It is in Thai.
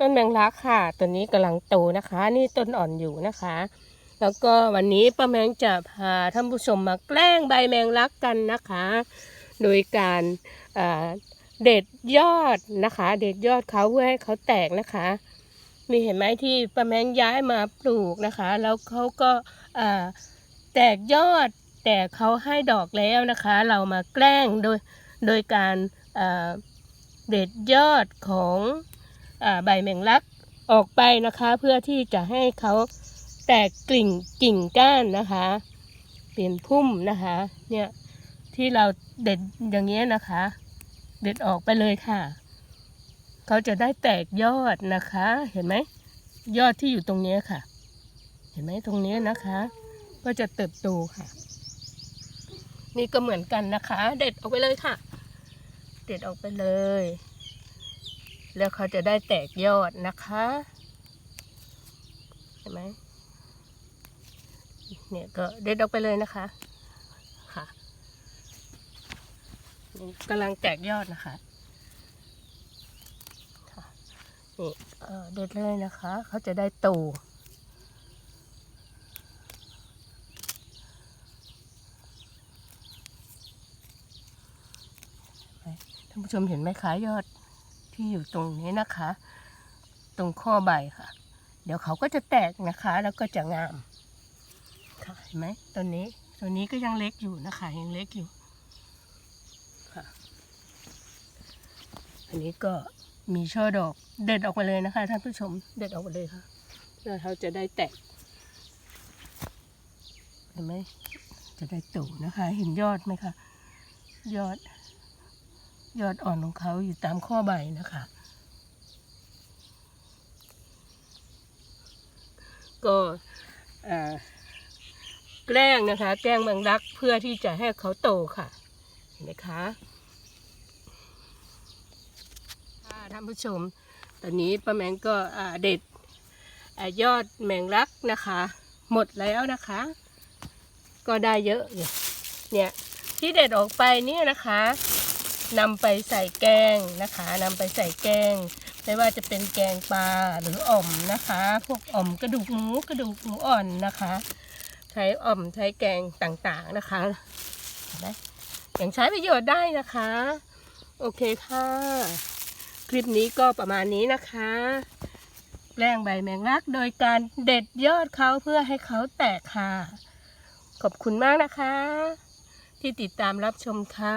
ต้นแมงลักค่ะตัวนี้กำลังโตนะคะ นี่ต้นอ่อนอยู่นะคะ แล้วก็วันนี้ป้าแมงจะพาท่านผู้ชมมาแกล้งใบแมงลักกันนะคะ โดยการเด็ดยอดนะคะ เด็ดยอดเขาเพื่อให้เขาแตกนะคะ มีเห็นไหมที่ป้าแมงย้ายมาปลูกนะคะ แล้วเขาก็แตกยอดแต่เขาให้ดอกแล้วนะคะ เรามาแกล้งโดยโดยการเด็ดยอดของ ใบแมงลักออกไปนะคะ เพื่อที่จะให้เขาแตกกลิ่งกิ่งก้านนะคะ เป็นพุ่มนะคะ เนี่ยที่เราเด็ดอย่างเงี้ยนะคะ เด็ดออกไปเลยค่ะ เขาจะได้แตกยอดนะคะ เห็นไหมยอดที่อยู่ตรงเนี้ยค่ะ เห็นไหมตรงเนี้ยนะคะ ก็จะเติบโตค่ะ นี่ก็เหมือนกันนะคะ เด็ดออกไปเลยค่ะ เด็ดออกไปเลย แล้วเขาจะได้แตกยอดนะคะเห็นไหมเนี่ยก็เด็ดออกไปเลยนะคะค่ะนี่กำลังแตกยอดนะคะค่ะนี่เด็ดเลยนะคะ เขาจะได้โตท่านผู้ชมเห็นไหมคะยอด ที่อยู่ตรงนี้นะคะ ตรงข้อใบค่ะ เดี๋ยวเขาก็จะแตกนะคะ แล้วก็จะงามค่ะเห็นไหมต้นนี้ตัวนี้ก็ยังเล็กอยู่นะคะ ยังเล็กอยู่ค่ะอันนี้ก็มีช่อดอกเด็ดออกมาเลยนะคะท่านผู้ชมเด็ดออกมาเลยค่ะเพื่อเขาจะได้แตกเห็นไหมจะได้โตนะคะ เห็นยอดไหมคะยอด ยอดอ่อนของเขาอยู่ตามข้อใบนะคะ ก็แกล้งนะคะ แกล้งแมงลักเพื่อที่จะให้เขาโตค่ะ เห็นไหมคะท่านผู้ชม ตอนนี้ป้าแมงก็เด็ดอ่ายอดแมงลักนะคะ หมดแล้วนะคะ ก็ได้เยอะเนี่ยที่เด็ดออกไปเนี่ยนะคะ นำไปใส่แกงนะคะนำไปใส่แกง ไม่ว่าจะเป็นแกงปลาหรืออ่อมนะคะ พวกอ่อมกระดูกหมูกระดูกหมูอ่อนนะคะ ใช้อ่อมใช้แกงต่างๆนะคะเห็นไหมยังใช้ประโยชน์ได้นะคะ โอเคค่ะ คลิปนี้ก็ประมาณนี้นะคะแกล้งใบแมงลัก โดยการเด็ดยอดเขาเพื่อให้เขาแตกค่ะ ขอบคุณมากนะคะ ที่ติดตามรับชมค่ะ